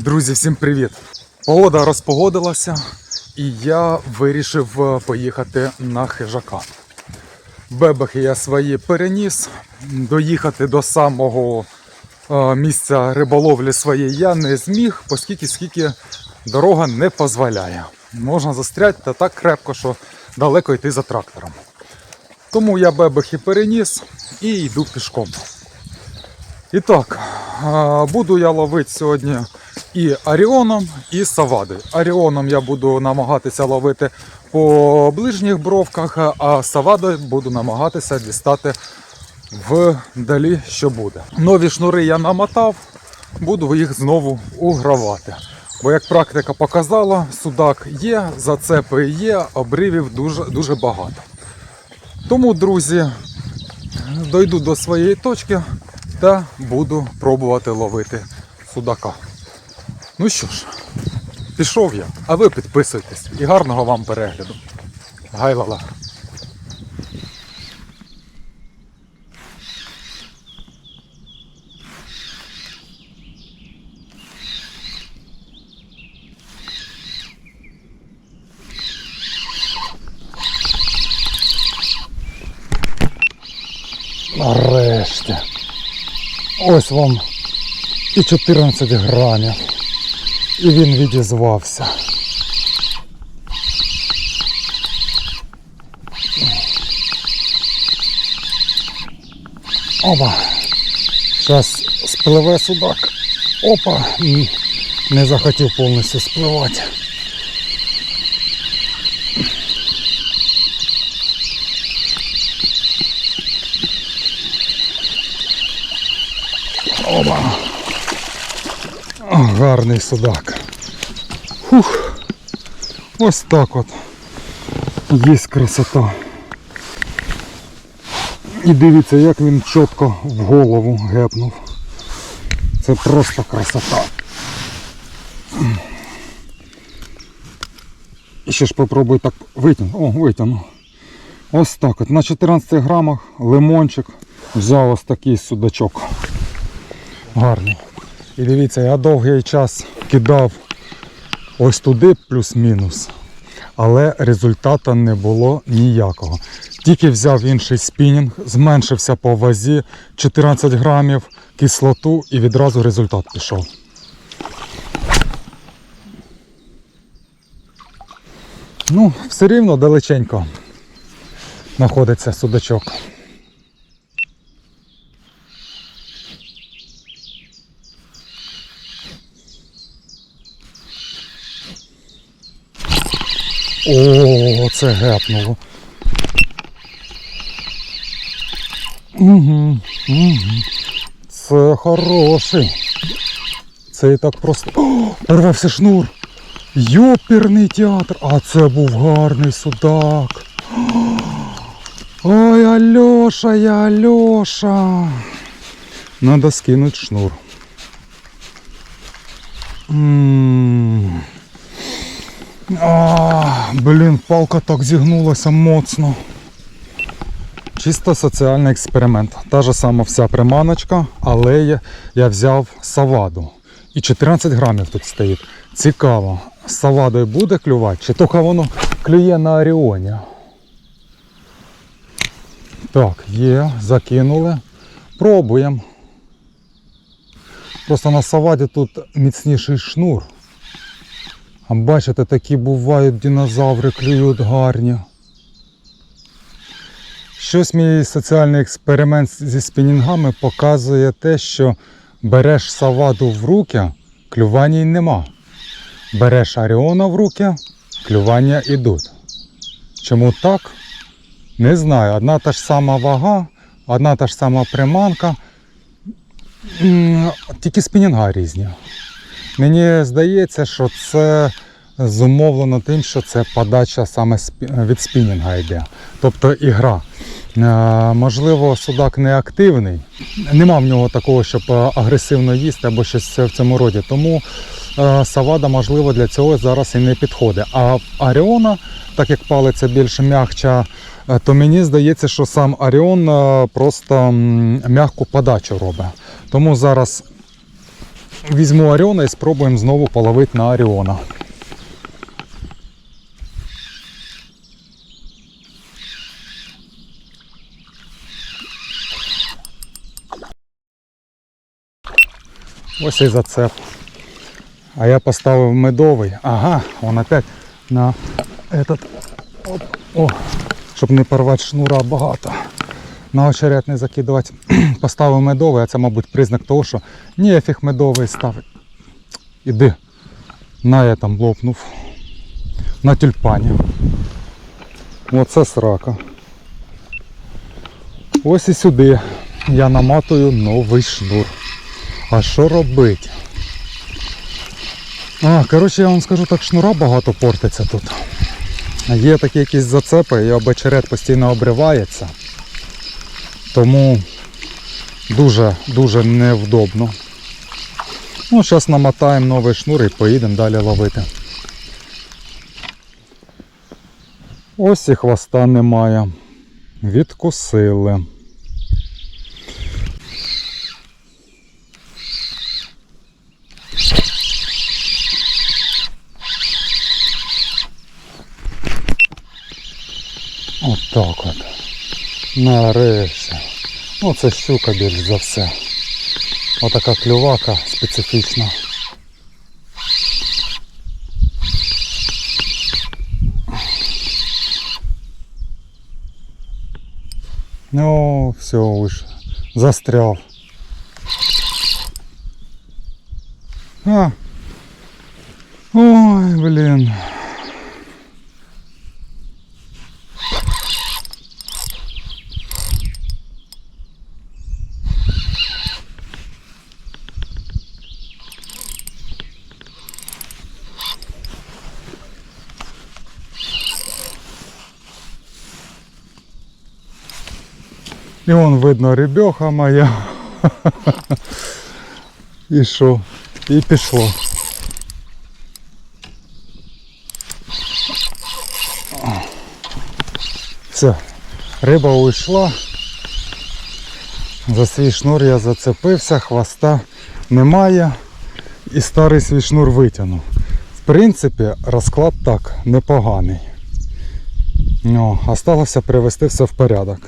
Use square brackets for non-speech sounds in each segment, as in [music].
Друзі, всім привіт! Погода розпогодилася, і я вирішив е, поїхати на хижака. Бебехи я свої переніс. Доїхати до самого е, місця риболовлі своєї я не зміг, оскільки скільки дорога не дозволяє. Можна застряти та так крепко, що далеко йти за трактором. Тому я бебехи переніс і йду пішком. І так, буду я ловити сьогодні і Аріоном, і Савадою. Аріоном я буду намагатися ловити по ближніх бровках, а Савадою буду намагатися дістати вдалі, що буде. Нові шнури я намотав, буду їх знову угравати. Бо як практика показала, судак є, зацепи є, обривів дуже, дуже багато. Тому, друзі, дойду до своєї точки та буду пробувати ловити судака. Ну що ж, пішов я, а ви підписуйтесь і гарного вам перегляду. Гайлала. Нарешті. Ось вам і 14 грамів. І він відізвався. Опа. Зараз спливе судак. Опа. Не захотів повністю спливати. Опа. О, гарний судак. Фух. Ось так от. Є красота. І дивіться, як він чітко в голову гепнув. Це просто красота. І ще ж попробуй так витягнути. О, витягнув. Ось так от. На 14 грамах лимончик. Взяв ось такий судачок. Гарний. І дивіться, я довгий час кидав ось туди плюс-мінус, але результату не було ніякого. Тільки взяв інший спінінг, зменшився по вазі 14 грамів кислоту і відразу результат пішов. Ну, все рівно далеченько знаходиться судачок. О, це гепнуло. Угу, угу. Це хороший. Це і так просто. О, порвався шнур. Йоперний театр. А це був гарний судак. Ой, Альоша, я Альоша. Надо скинуть шнур. М. А, блін, палка так зігнулася моцно. Чисто соціальний експеримент. Та ж сама вся приманочка, але я, я взяв саваду. І 14 грамів тут стоїть. Цікаво, з савадою буде клювати, чи тільки воно клює на Оріоні. Так, є, закинули. Пробуємо. Просто на саваді тут міцніший шнур. А бачите, такі бувають динозаври, клюють гарні. Щось мій соціальний експеримент зі спінінгами показує те, що береш саваду в руки, клювання й нема. Береш Аріона в руки, клювання йдуть. Чому так? Не знаю. Одна та ж сама вага, одна та ж сама приманка. Тільки спінінга різні. Мені здається, що це зумовлено тим, що це подача саме від спінінга йде. Тобто ігра. Е, Можливо, судак не активний, нема в нього такого, щоб е, агресивно їсти або щось в цьому роді. Тому е, савада, можливо, для цього зараз і не підходить. А Аріона, так як палиця більш м'якча, то мені здається, що сам Аріон просто м'яку подачу робить. Тому зараз візьму Оріона і спробуємо знову половити на Оріона. Ось і зацеп. А я поставив медовий. Ага, он опять на этот. Оп, о, щоб не порвати шнура багато. На очерет не закидувати. [clears throat] Поставив медовий, а це, мабуть, признак того, що ніфіг медовий ставить. Іди. На я там лопнув. На тюльпані. Оце срака. Ось і сюди я наматую новий шнур. А що робити? А, коротше, я вам скажу так, шнура багато портиться тут. Є такі якісь зацепи, і обечерет постійно обривається. Тому дуже-дуже невдобно. Ну, зараз намотаємо новий шнур і поїдемо далі ловити. Ось і хвоста немає. Відкусили. Отак от. Нарешті. Ну це щука більш за все. Отака клювака специфічна. Ну, все, уж застрял. А. Ой, блин. І вон видно ребеха моя. І що? І пішло. Все, риба уйшла. За свій шнур я зацепився, хвоста немає. І старий свій шнур витягнув. В принципі, розклад так непоганий. Ну, осталося привести все в порядок.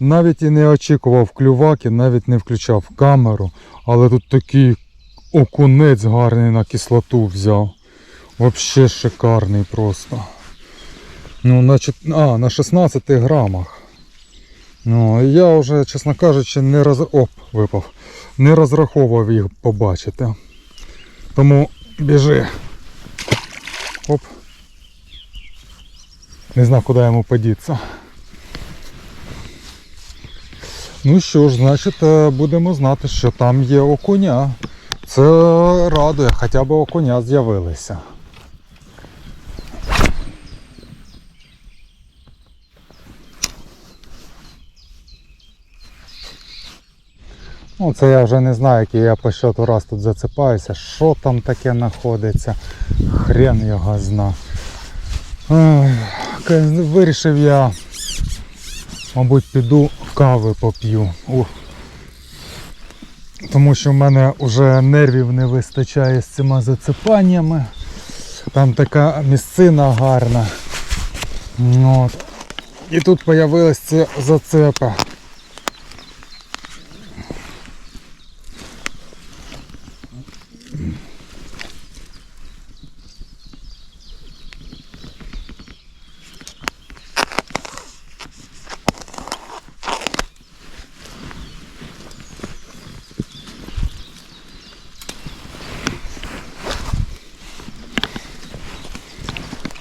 Навіть і не очікував клюваки, навіть не включав камеру, але тут такий окунець гарний на кислоту взяв. Вообще шикарний просто. Ну, на, а, на 16 грамах. Ну, я вже, чесно кажучи, не роз... Оп, випав. Не розраховував їх побачити. Тому біжи. Оп. Не знав, куди йому подіться. Ну що ж, значить, е, будемо знати, що там є окуня. Це радує, хоча б окуня з'явилися. Ну, це я вже не знаю, який я по щоту раз тут зацепаюся. Що там таке знаходиться? Хрен його зна. Вирішив я Мабуть, піду кави поп'ю. Тому що в мене вже нервів не вистачає з цими зацепаннями. Там така місцина гарна. Ну, От. І тут з'явилися ці зацепи.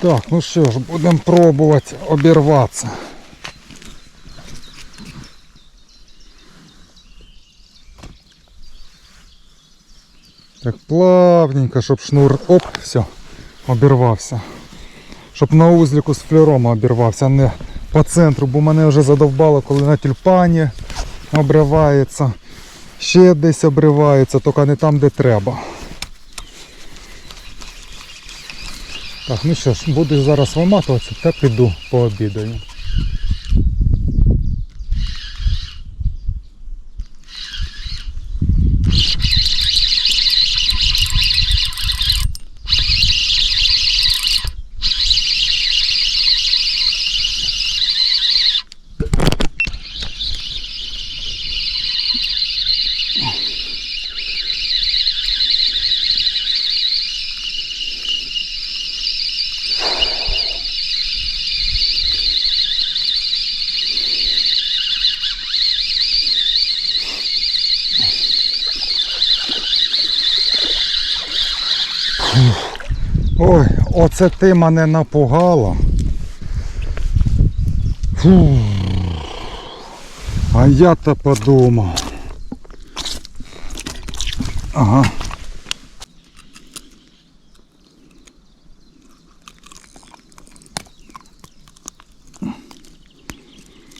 Так, ну що ж, будемо пробувати обірватися. Так плавненько, щоб шнур... Оп, все, обірвався. Щоб на узліку з флюром обірвався, а не по центру, бо мене вже задовбало, коли на тюльпані обривається. Ще десь обривається, тільки не там, де треба. Так, ну що ж, буду зараз виматуватися та піду пообідаю. Ой, оце ти мене напугала. Фу. А я то подумав. Ага.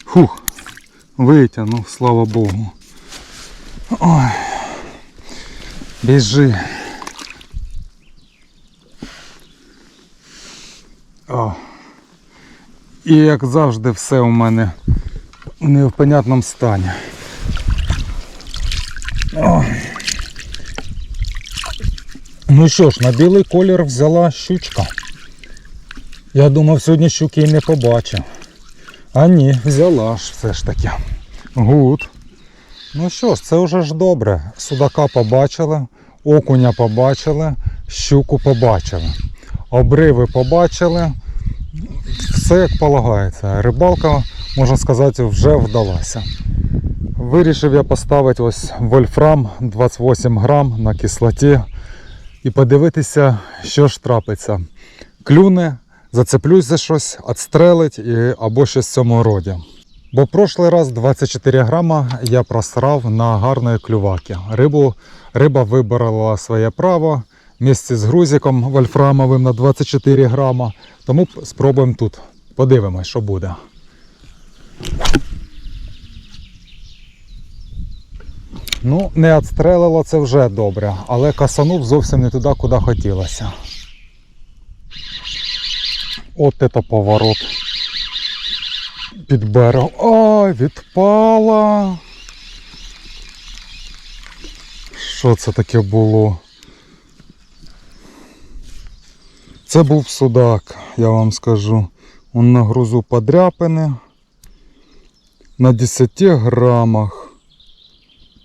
Фух, витягнув, слава Богу. Ой. Біжи. І як завжди все у мене в невпонятному стані. О. Ну що ж, на білий колір взяла щучка. Я думав, сьогодні щуки і не побачив. А ні, взяла ж все ж таки. Гуд. Ну що ж, це вже ж добре. Судака побачили, окуня побачили, щуку побачили. Обриви побачили. Все як полагається. Рибалка, можна сказати, вже вдалася. Вирішив я поставити ось вольфрам 28 грам на кислоті і подивитися, що ж трапиться. Клюне, зацеплюсь за щось, відстрелить і, або щось в цьому роді. Бо прошлий раз 24 грама я просрав на гарної клюваки. Рибу, риба виборола своє право місці з грузиком вольфрамовим на 24 грама. Тому спробуємо тут. Подивимось, що буде. Ну, не відстрелило це вже добре, але касанув зовсім не туди, куди хотілося. От це поворот під берег. Ай, відпала. Що це таке було? Це був судак, я вам скажу. Он на грузу подряпини. На 10 грамах.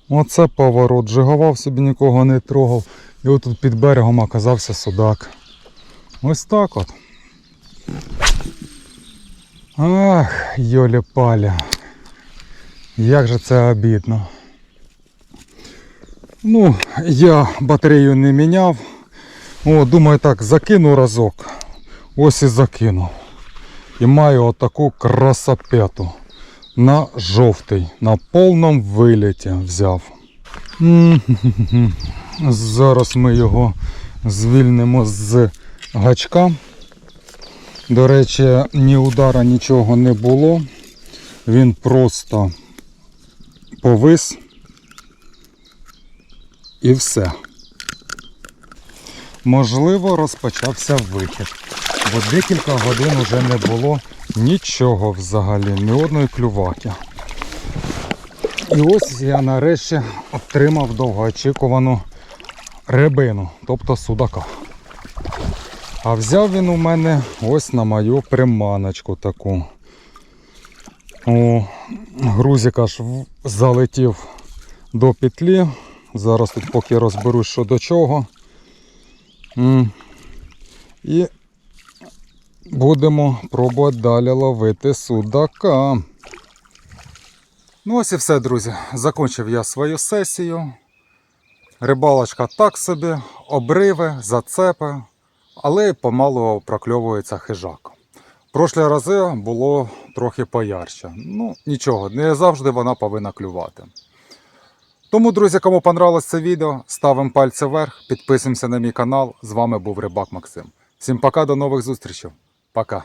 Оце поворот. Жигував собі нікого не трогав. І отут під берегом оказався судак. Ось так от. Ах, Йолі паля. Як же це обідно. Ну, я батарею не міняв. О, думаю так, закину разок. Ось і закинув. І маю отаку красопету. На жовтий, на повному виліті взяв. Зараз ми його звільнимо з гачка. До речі, ні удара нічого не було. Він просто повис і все. Можливо, розпочався вихід, бо декілька годин вже не було нічого взагалі, ні одної клюваки. І ось я нарешті отримав довгоочікувану рибину, тобто судака. А взяв він у мене ось на мою приманочку таку. О, грузик аж залетів до петлі. Зараз тут поки розберусь, що до чого. І будемо пробувати далі ловити судака. Ну ось і все, друзі. Закінчив я свою сесію. Рибалочка так собі, обриви, зацепи, але помалу прокльовується хижак. Прошлі рази було трохи поярче. Ну, нічого, не завжди вона повинна клювати. Тому, друзі, кому понравилось це відео, ставимо пальці вверх, підписуємося на мій канал. З вами був Рибак Максим. Всім пока, до нових зустрічей. Пока.